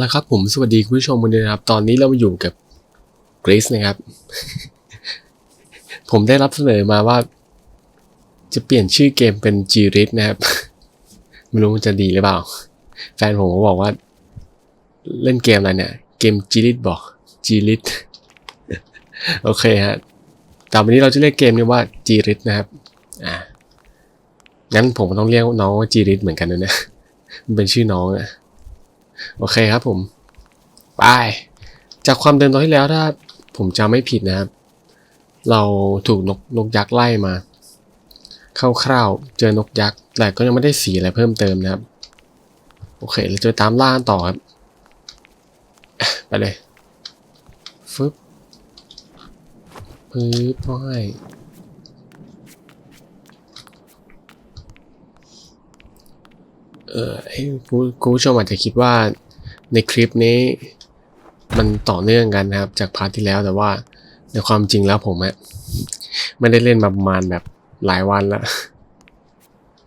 แล้วครับผมสวัสดีคุณผู้ชมวันนี้นะครับ ตอนนี้เรามาอยู่กับกรีซนะครับ ผมได้รับเสนอมาว่า จะเปลี่ยนชื่อเกมเป็นจีริสนะครับ ไม่รู้มันจะดีหรือเปล่า แฟนผมก็บอกว่า เล่นเกมอะไรเนี่ย เกมจีริสบอกจีริสโอเคฮะแต่อไปนี้เราจะเรียกเกมนี้ว่าจีริสนะครับ อ่างั้นผมก็ต้องเรียกน้องว่าจีริสเหมือนกันนะเนี่ยมันเป็นชื่อน้องอะ โอเคครับผม ไป จากความเดิมตอนที่แล้วถ้าผมจำไม่ผิดนะครับ เราถูกนกนกยักษ์ไล่มา คร่าวๆ เจอนกยักษ์ แต่ก็ยังไม่ได้สีอะไรเพิ่มเติมนะครับ โอเค เราจะตามล่าต่อครับ ไปเลยฟึบปึ๊บพ่อยเออให้คุณคุณผู้ชมอาจจะคิดว่า ในคลิปนี้มันต่อเนื่องกันนะครับ จากพาร์ทที่แล้วแต่ว่าในความจริงแล้วผมอะไม่ได้เล่นมาประมาณแบบหลายวันล้ว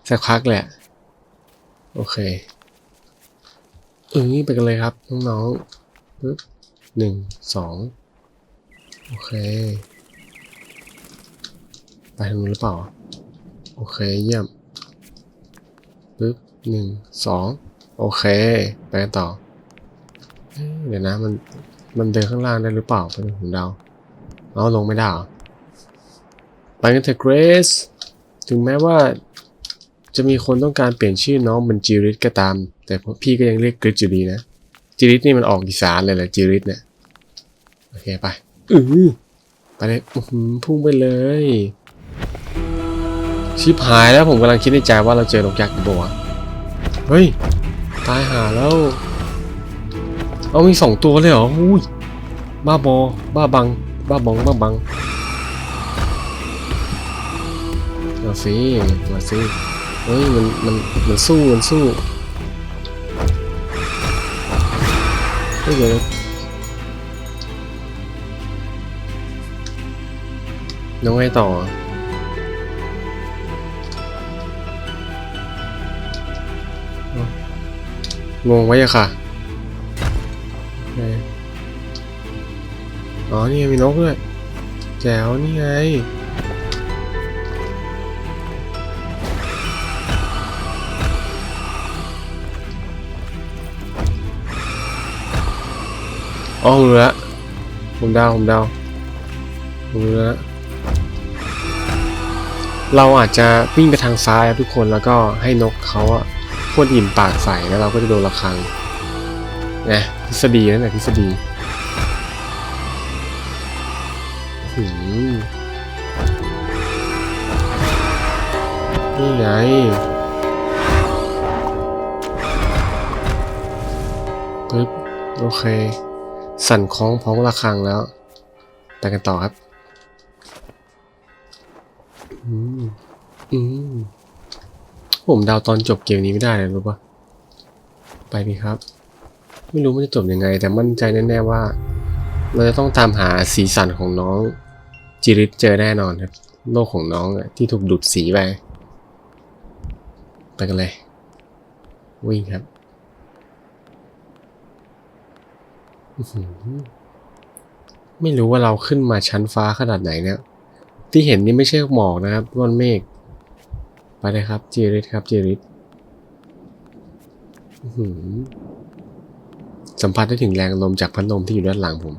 สักพักแหละ โอเคเออนี่ไปกันเลยครับ น้องๆปึ๊บหนึ่งสองโอเค ไปทางนู้นหรือเปล่า โอเคเยี่ยมปึ๊บหนึ่งสองโอเค ไปต่อ เอ๊ะเดี๋ยวนะมันมันเดินข้างล่างได้หรือเปล่าไปดูของเราเอาลงไม่ได้เหรอไปกันเถอะเกรซถึงแม้ว่าจะมีคนต้องการเปลี่ยนชื่อน้องเป็นจิริสก็ตาม แต่พี่ก็ยังเรียกกริสอยู่ดีนะจิริสนี่มันออกอีสานเลยแหละจิริสเนี่ยโอเคไปอือไปเลยอื้อหือพุ่งไปเลย ชิบหายแล้วผมกำลังคิดในใจว่าเราเจอนกยักษ์อยู่ปะวะเฮ้ย ตายหาแล้ว เอามีสองตัวเลยเหรออุ้ยบ้าบอ บ้าบัง บ้าบอง บ้าบังมาสิมาสิเฮ้ย มัน มัน มันสู้ มันสู้เฮ้ยเดี๋ยวน้องไงต่องงไว้อะค่ะ อ๋อนี่มีนกด้วยแจ๋วนี่ไงอ๋อผมรู้แล้วผมเดาผมเดาผมรู้แล้วเราอาจจะวิ่งไปทางซ้ายทุกคนแล้วก็ให้นกเขาอะพ่นอิ่มปากใส่แล้วเราก็จะโดนระฆังนะทฤษฎีนั่นแหละทฤษฎี นี่ไง ปึ๊บ โอเค สั่นคล้องพ้องระฆังแล้ว ไปกันต่อครับ อืม อืม ผมดาวตอนจบเกมนี้ไม่ได้เลยรู้ปะไปดีครับ ไม่รู้มันจะจบยังไง แต่มั่นใจแน่ๆว่า เราจะต้องตามหาสีสันของน้อง จิริตเจอแน่นอนครับ โลกของน้องอะที่ถูกดูดสีไปไปกันเลย วิ่งครับไม่รู้ว่าเราขึ้นมาชั้นฟ้าขนาดไหนเนี่ย ที่เห็นนี่ไม่ใช่หมอกนะครับก้อนเมฆไปเลยครับจิริตครับจิริตสัมผัสได้ถึงแรงลมจากพัดลมที่อยู่ด้านหลังผม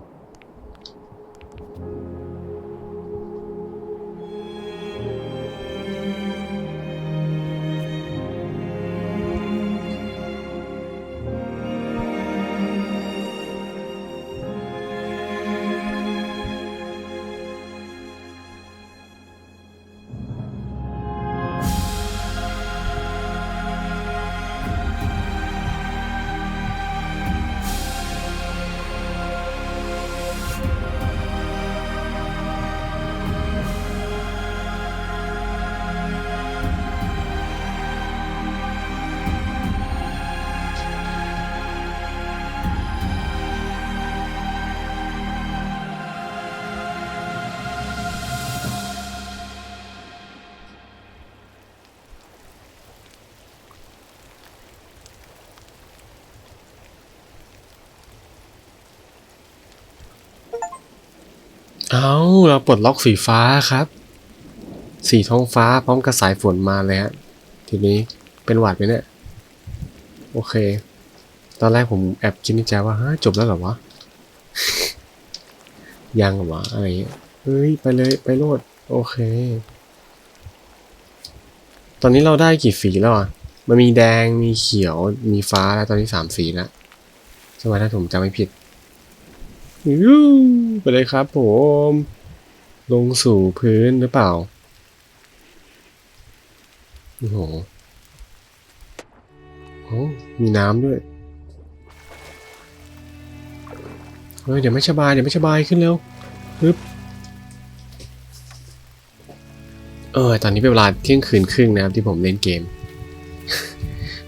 เอาเราปลดล็อกสีฟ้าครับ สีท้องฟ้าพร้อมกับสายฝนมาเลยฮะทีนี้เป็นหวัดไหมเนี่ย โอเค ตอนแรกผมแอบคิดในใจว่าฮะจบแล้วเหรอวะ ยังเหรอวะอะไรเฮ้ย ไปเลยไปโลด โอเค ตอนนี้เราได้กี่สีแล้วอะ มันมีแดงมีเขียวมีฟ้าแล้วตอนนี้สามสีแล้วใช่ไหมถ้าผมจำไม่ผิด ไปเลยครับผม ลงสู่พื้นหรือเปล่า โอ้โหโอ้มีน้ำด้วย เฮ้ย เดี๋ยวไม่สบาย เดี๋ยวไม่สบายขึ้นเร็วปึ๊บเออ ตอนนี้เป็นเวลาเที่ยงคืนครึ่งนะครับที่ผมเล่นเกม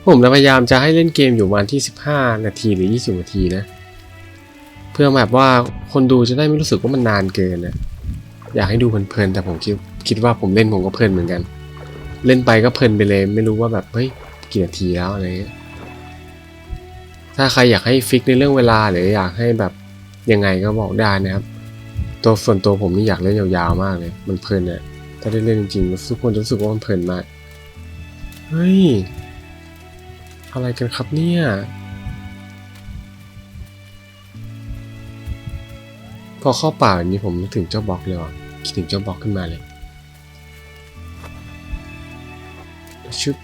ผมพยายามจะให้เล่นเกมอยู่วันที่ 15 นาทีหรือ 20 นาทีนะ เพื่อแบบว่าคนดูจะได้ไม่รู้สึกว่ามันนานเกินนะอยากให้ดูเพลินๆแต่ผมคิดคิดว่าผมเล่นผมก็เพลินเหมือนกัน เล่นไปก็เพลินไปเลย ไม่รู้ว่าแบบเฮ้ยกี่นาทีแล้วอะไรเงี้ยถ้าใครอยากให้ฟิกในเรื่องเวลาหรืออยากให้แบบยังไงก็บอกได้นะครับ ตัวส่วนตัวผมนี่อยากเล่นยาวๆมากเลย มันเพลินเนี่ยถ้าได้เล่นจริงๆทุกคนจะรู้สึกว่ามันเพลินมากเฮ้ยอะไรกันครับเนี่ย พอเข้าป่าแบบนี้ผมนึกถึงเจ้าบล็อกเลยว่ะคิดถึงเจ้าบล็อกขึ้นมาเลยชึบ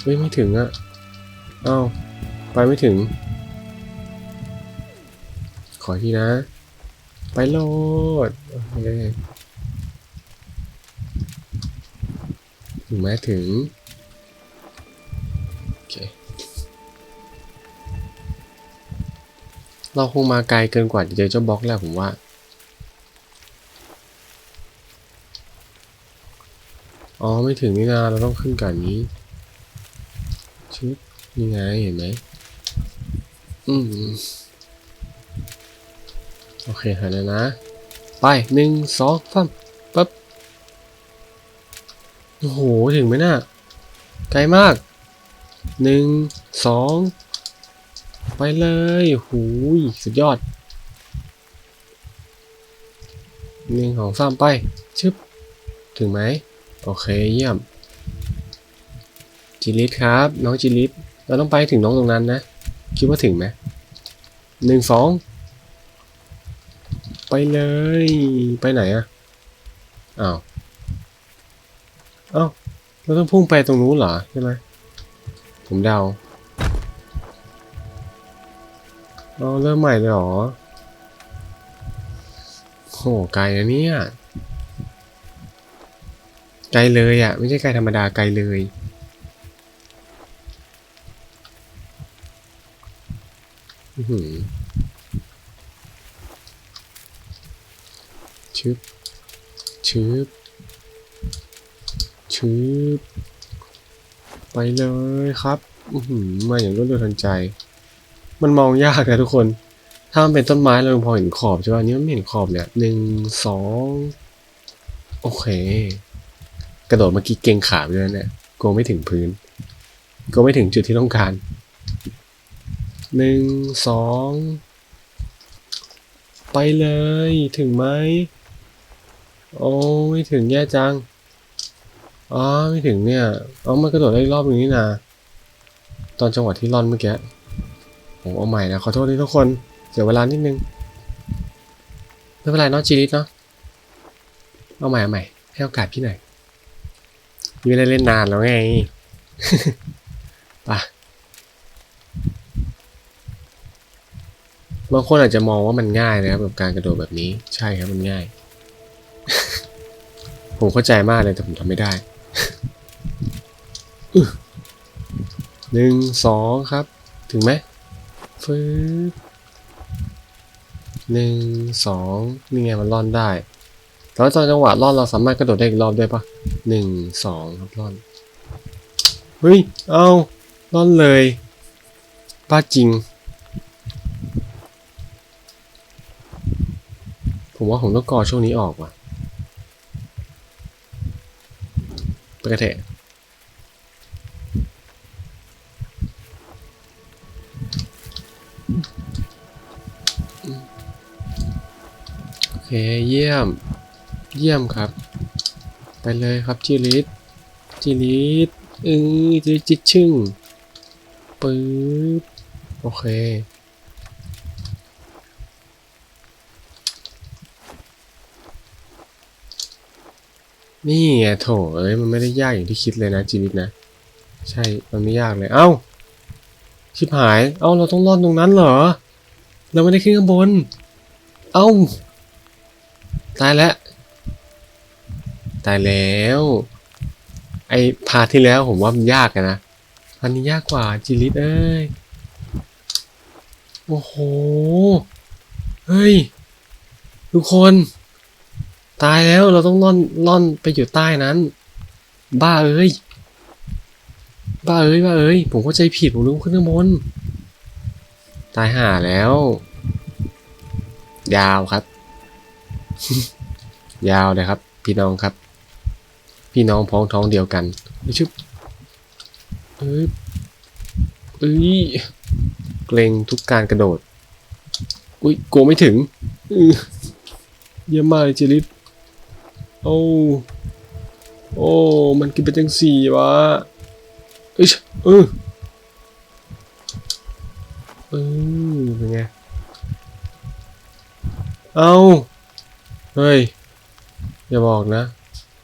เฮ้ยไม่ถึงอะเอ้าไปไม่ถึง ขอทีนะ ไปโลดโอเคถึงไหมถึง เราคงมาไกลเกินกว่าจะเจอเจ้าบล็อกแล้วผมว่า อ๋อไม่ถึงนี่นาเราต้องขึ้นก่อนนี้ชึบนี่ไงเห็นไหมอืมโอเคหันแล้วนะ ไปหนึ่งสองสามปั๊บโอ้โห ถึงไหมน่ะไกลมากหนึ่งสอง ไปเลยหูยสุดยอดหนึ่งสองสามไป ชึบ ถึงไหม โอเคเยี่ยม จิลิสครับ น้องจิลิสเราต้องไปถึงน้องตรงนั้นนะ คิดว่าถึงไหมหนึ่งสอง ไปเลย ไปไหนอะอ้าวอ้าวเราต้องพุ่งไปตรงนู้นเหรอ ใช่ไหมผมเดา เราเริ่มใหม่เลยหรอโหไกลนะเนี่ย ไกลเลยอะไม่ใช่ไกลธรรมดาไกลเลย อื้อหือชึบชึบชึบไปเลยครับ อือหือมาอย่างรวดเร็วทันใจ มันมองยากนะทุกคน ถ้ามันเป็นต้นไม้เราพอเห็นขอบใช่ป่ะนนี้มันไม่เห็นขอบเนี่ยหนึ่งสองโอเค กระโดดเมื่อกี้เก่งขาไปด้วยเนี่ยกลัวไม่ถึงพื้นกลัวไม่ถึงจุดที่ต้องการหนึ่งสองไปเลยถึงไหมโอ้ไม่ถึงแย่จังอ๋อไม่ถึงเนี่ยอ๋อมันกระโดดได้รอบหนึงนี่นาตอนจังหวะที่ร่อนเมื่อกี้ ผมเอาใหม่นะขอโทษด้วยทุกคนเสียเวลานิดนึงไม่เป็นไรเนาะจีริตเนาะเอาใหม่เอาใหม่ให้โอกาสพี่หน่อยพี่ไม่ได้เล่นนานแล้วไงไปบางคนอาจจะมองว่ามันง่ายนะครับกับการกระโดดแบบนี้ใช่ครับมันง่าย ผมเข้าใจมากเลยแต่ผมทำไม่ได้หนึ่งสองครับ ถึงไหม ฟืบหนึ่งสองนี่ไงมันร่อนได้แต่ว่าตอนจังหวะร่อนเราสามารถกระโดดได้อีกรอบได้ปะหนึ่งสองครับร่อนเฮ้ยเอาร่อนเลยป้าจริง ผมว่าผมต้องกอช่วงนี้ออกว่ะไปกระเถอะ เยี่ยม เยี่ยมครับ ไปเลยครับจิริสจิริสเออจิริจิตชึ่งปึ๊บโอเคนี่ไงโถเอ้ยมันไม่ได้ยากอย่างที่คิดเลยนะจิริสนะ ใช่มันไม่ยากเลย เอ้าชิบหาย เอ้าเราต้องรอดตรงนั้นเหรอ เราไม่ได้ขึ้นข้างบน เอ้า ตายแล้ว ตายแล้ว ไอพาที่แล้วผมว่ามันยากนะอันนี้ยากกว่าจิลิตเอ้ย โอ้โห เฮ้ย ทุกคน ตายแล้วเราต้องล่อนล่อนไปอยู่ใต้นั้น บ้าเอ้ย บ้าเอ้ยบ้าเอ้ย ผมเข้าใจผิดผมนึกว่าขึ้นข้างบนตายห่าแล้ว ยาวครับ ยาวเลยครับ พี่น้องครับ พี่น้องพ้องท้องเดียวกันไม่ชุบเอ้ยเอ้ยเกรงทุกการกระโดด อุ้ยกลัวไม่ถึงเยี่ยมมากเลยจิริตโอ้โอ้ มันกินเป็นจังสี่วะเอ้ยเออเออเป็นไง เอา เฮ้ย อย่าบอกนะ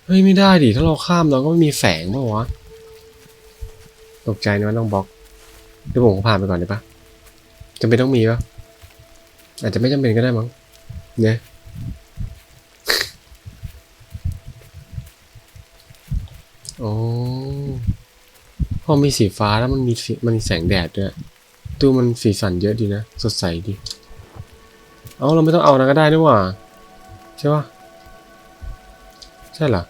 เฮ้ย ไม่ได้ดิ ถ้าเราข้ามเราก็ไม่มีแสงเปล่าวะ ตกใจนะว่าต้องบล็อกเดี๋ยวผมก็ผ่านไปก่อนได้ปะจำเป็นต้องมีปะอาจจะไม่จำเป็นก็ได้มั้ง เนี่ยโอ้พอมีสีฟ้าแล้วมันมีสีมันมีแสงแดดด้วยดูมันสีสันเยอะดีนะ สดใสดี เอาเราไม่ต้องเอานะก็ได้นี่หว่า ใช่ปะใช่เหรอ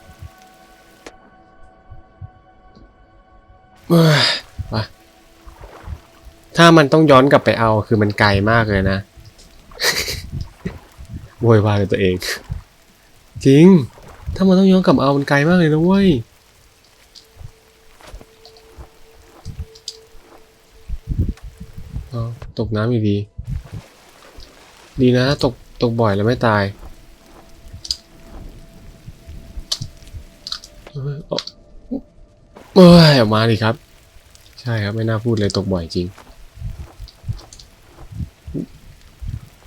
เอ้ยไปถ้ามันต้องย้อนกลับไปเอาคือมันไกลมากเลยนะโวยวายกับตัวเอง จริง ถ้ามันต้องย้อนกลับมาเอามันไกลมากเลยนะเว้ยเอาตกน้ำอยู่ดี ดีนะถ้าตกตกบ่อยแล้วไม่ตายเอ้ยเอา เอ้ยออกมาดิครับ ใช่ครับไม่น่าพูดเลยตกบ่อยจริง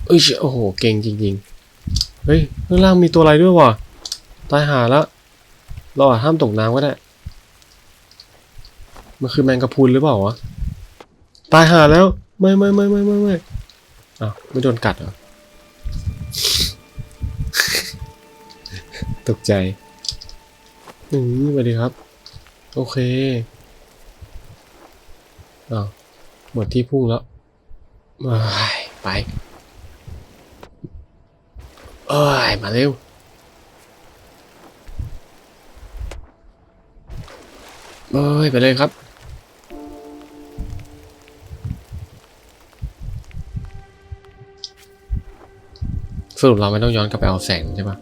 เอ้ยโอ้โหเก่งจริงๆเฮ้ยข้างล่างมีตัวอะไรด้วยวะตายหาแล้วเราอาจห้ามตกน้ำก็ได้มันคือแมงกะพรุนหรือเปล่าวะตายหาแล้วไม่ไม่ไม่ไม่ไม่ไม่อ้าวไม่โดนกัดเหรอตกใจอืมสวัสดีครับ โอเคอ้าวหมดที่พุ่งแล้วเอ้ยไปเอ้ยมาเร็วเอ้ยไปเลยครับสรุปเราไม่ต้องย้อนกลับไปเอาแสงใช่ปะ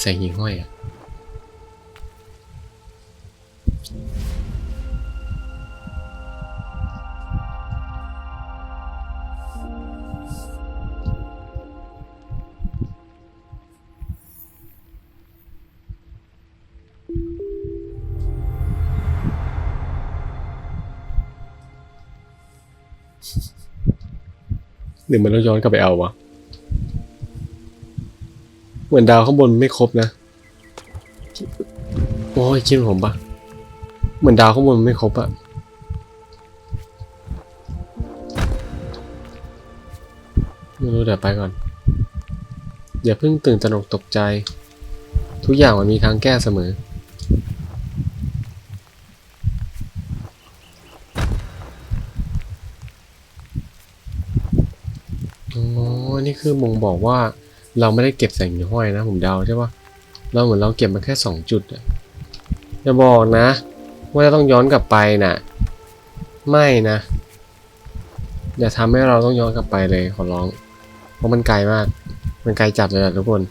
แสงหิ่งห้อยอะ หรือมันต้องย้อนกลับไปเอาวะ เหมือนดาวข้างบนไม่ครบนะ โอ้ยคิดผมปะเหมือนดาวข้างบนไม่ครบอะไม่รู้เดี๋ยวไปก่อน อย่าเพิ่งตื่นตระหนกตกใจ ทุกอย่างมันมีทางแก้เสมออ นี่ คือมงบอกว่าเราไม่ได้เก็บแสงหิ่งห้อยนะ ผมเดาใช่ปะเราเหมือนเราเก็บมาแค่สองจุดอะอย่าบอกนะ ว่าจะต้องย้อนกลับไปน่ะ ไม่นะอย่าทำให้เราต้องย้อนกลับไปเลยขอร้อง เพราะมันไกลมาก มันไกลจัดเลยอะทุกคน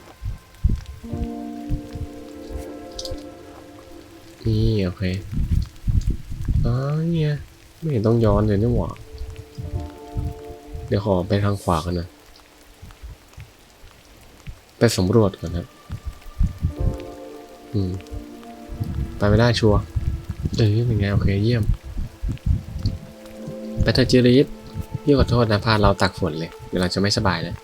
นี่โอเคอ๋อเนี่ยไม่เห็นต้องย้อนเลยนี่หว่าเดี๋ยวขอไปทางขวากันนะ ไปสำรวจก่อนครับอืมไปไม่ได้ชัวร์เออเป็นไงโอเคเยี่ยมไปเถอะจิริสพี่ขอโทษนะพาเราตักฝนเลย เดี๋ยวเราจะไม่สบายแล้ว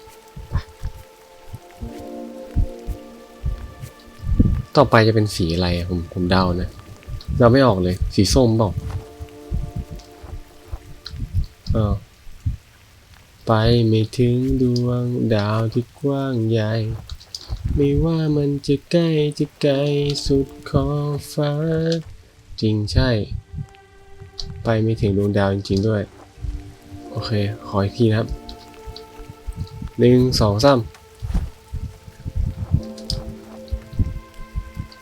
ต่อไปจะเป็นสีอะไรอะผมผมเดานะ เราไม่ออกเลย สีส้มเปล่าเออ ไปไม่ถึงดวงดาวที่กว้างใหญ่ ไม่ว่ามันจะใกล้จะไกลสุดขอบฟ้า จริงใช่ ไปไม่ถึงดวงดาวจริง ๆ ด้วย โอเค ขออีกทีนะครับหนึ่งสองสาม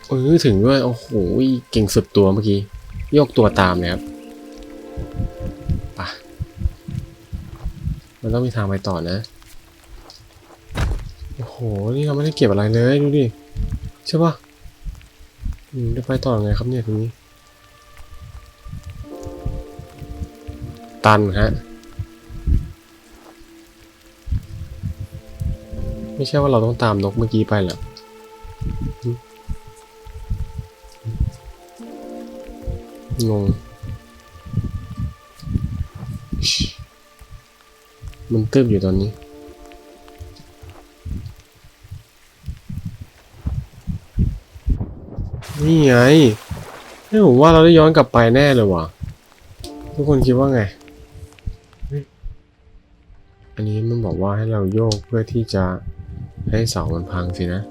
เออถึงด้วย โอ้โห เก่งสุดตัวเมื่อกี้โยกตัวตามเลยครับ ต้องมีทางไปต่อนะ โอ้โห นี่เราไม่ได้เก็บอะไรเลยดูดิ ใช่ปะจะไปต่อไงครับเนี่ยทีนี้ ตันฮะ ไม่ใช่ว่าเราต้องตามนกเมื่อกี้ไปหรอหึง มันตึบอยู่ตอนนี้ นี่ไงนี่ผมว่าเราได้ย้อนกลับไปแน่เลยว่ะ ทุกคนคิดว่าไง อันนี้มันบอกว่าให้เราโยกเพื่อที่จะให้เสามันพังสินะ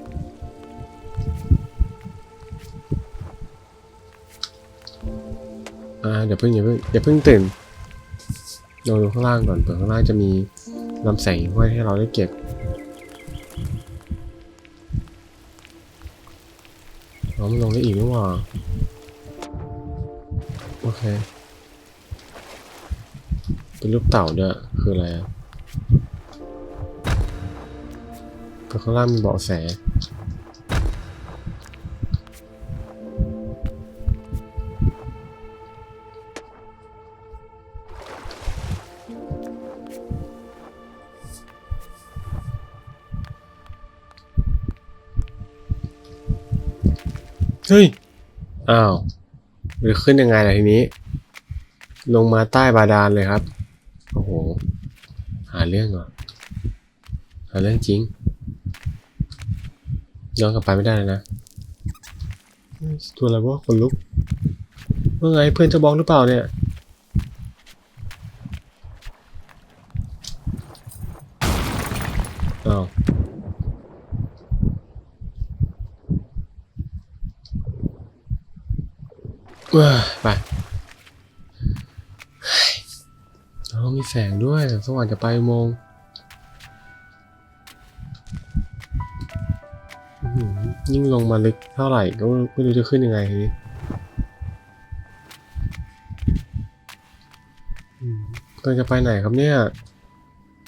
อ่าเดี๋ยวเพิ่งอย่าเพิ่งอย่าเพิ่งตื่นลองดูข้างล่างก่อนเผื่อข้างล่างจะมี ลำแสงไว้ให้เราได้เก็บ เราไม่ลงได้อีกนี่หว่า โอเค เป็นรูปเต่าด้วย คืออะไรอะแต่ข้างล่างมีเบาะแส ฮ้ย อ้าวหรือขึ้นยังไงล่ะทีนี้ ลงมาใต้บาดาลเลยครับ โอ้โห หาเรื่องเหรอหาเรื่องจริง ย้อนกลับไปไม่ได้เลยนะ ตัวอะไรวะคนลุก ว่าไงเพื่อนจะบอกหรือเปล่าเนี่ย อ้าว เว้ยไปเออมีแสงด้วยสงสว่างจะไปโมงค์อื้อหือยิ่งลงมาลึกเท่าไหร่ก็ไม่รู้จะขึ้นยังไงทีนี้เราจะไปไหนครับเนี่ย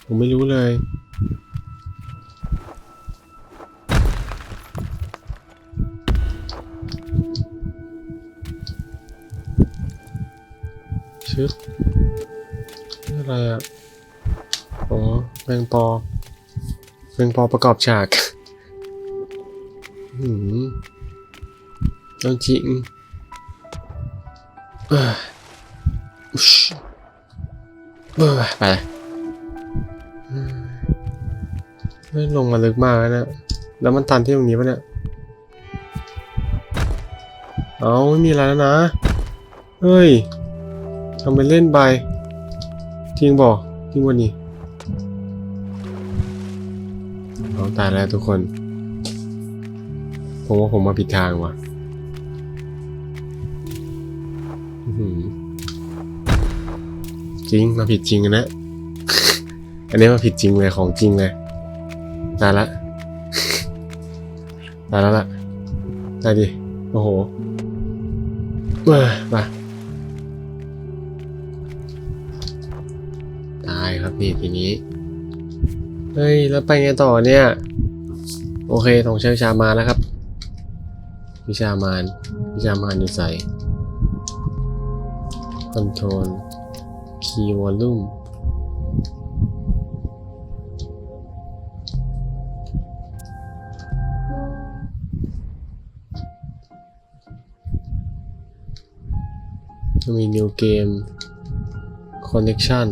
ผมไม่รู้เลย ชึบนี่อะไรอะอ๋อแมงปอแมงปอประกอบฉากหืมเอาจริงเอ้ยอุชเอ้ยไปเฮ้ยเฮ้ยลงมาลึกมากแล้วนะ แล้วมันตันที่ตรงนี้ปะเนี่ย เอาไม่มีอะไรแล้วนะ เฮ้ย ทำไปเล่นไปจริงบอกจริงวันนี้เอาตายแล้วทุกคน ผมว่าผมมาผิดทางว่ะจริงมาผิดจริงนะ อันนี้มาผิดจริงเลยของจริงเลยตายละตายแล้วล่ะตายดิ โอ้โหมาายครับนี่ทีนี้ เฮ้ย แล้วไปไงต่อเนี่ย โอเคต้องเช้วิชามาแล้วครับพิชามานพิชามานอยู่ใส่คอนโทรลคีย์วอลลุ่มมีนิวเกมค connection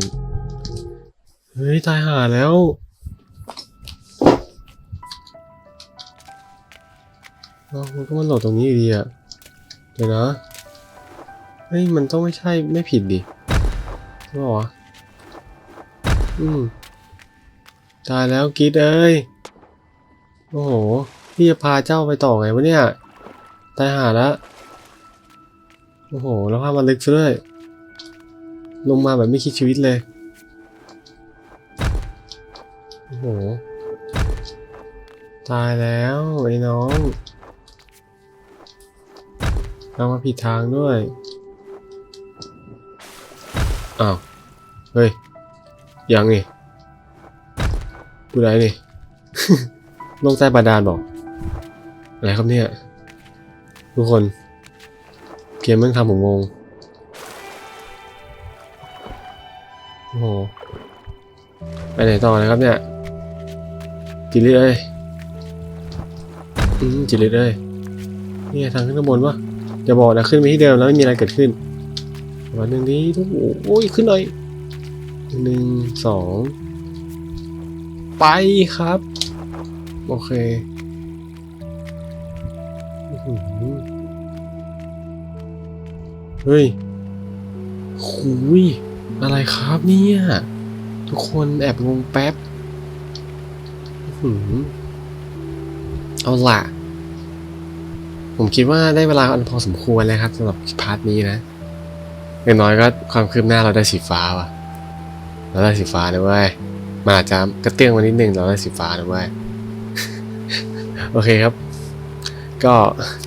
เฮ้ย ตายหาแล้วเอามันก็มาโหลดตรงนี้อยู่ดีอะเดี๋ยวนะ เฮ้ย มันต้องไม่ใช่ไม่ผิดดิใช่ปะวะอืม ตายแล้วกรีดเอ้ย โอ้โห พี่จะพาเจ้าไปต่อไงวะเนี่ย ตายหาแล้วโอ้โห แล้วภามันลึกซะด้วย ลงมาแบบไม่คิดชีวิตเลย หตายแล้วไอ้น้องเรามาผิดทางด้วย อ้าว เฮ้ย ยังนี่ผู้ใดนี่ ลงใต้บาดาลบอก อะไรครับเนี่ย ทุกคน เกมม่งทำผมงง โอ้โห ไปไหนต่อนะครับเนี่ย จิริตเอ้ยอืมจิริเอ้ยนี่ทางขึ้นข้างบนวะจะบอกนะขึ้นไปที่เดิมแล้วไม่มีอะไรเกิดขึ้นวันหนึ่งนี้ทุกโอ้ยขึ้นหน่อยหนึ่งสองไปครับ โอเคเฮ้ยหุยอะไรครับเนี่ย ทุกคนแอบงงแป๊บ เอาล่ะ ผมคิดว่าได้เวลาอันพอสมควรแล้วครับสำหรับพาร์ทนี้นะอย่างน้อยก็ความคืบหน้าเราได้สีฟ้าว่ะ เราได้สีฟ้าเลยเว้ยมันอาจจะกระเตื้องมานิดนึงเราได้สีฟ้าเลยเว้ยโอเคครับ ก็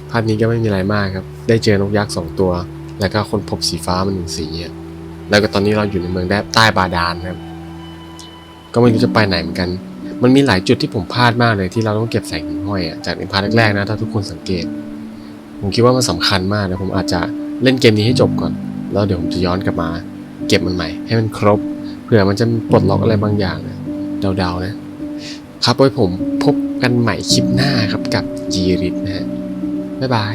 พาร์ทนี้ก็ไม่มีอะไรมากครับ ได้เจอนกยักษ์สองตัว แล้วก็คนพบสีฟ้ามันหนึ่งสีแล้วก็ตอนนี้เราอยู่ในเมืองแดบใต้บาดาลนครับ ก็ไม่รู้จะไปไหนเหมือนกัน มันมีหลายจุดที่ผมพลาดมากเลยที่เราต้องเก็บใส่หิ่งห้อยอจากในพาร์ทแรกๆนะถ้าทุกคนสังเกต ผมคิดว่ามันสำคัญมากนะผมอาจจะเล่นเกมนี้ให้จบก่อน แล้วเดี๋ยวผมจะย้อนกลับมา เก็บมันใหม่ ให้มันครบเผื่อมันจะปลดล็อกอะไรบางอย่างนะเดาๆนะ ครับไว้ผมพบกันใหม่คลิปหน้าครับกับจีริตนะฮะบ๊ายบาย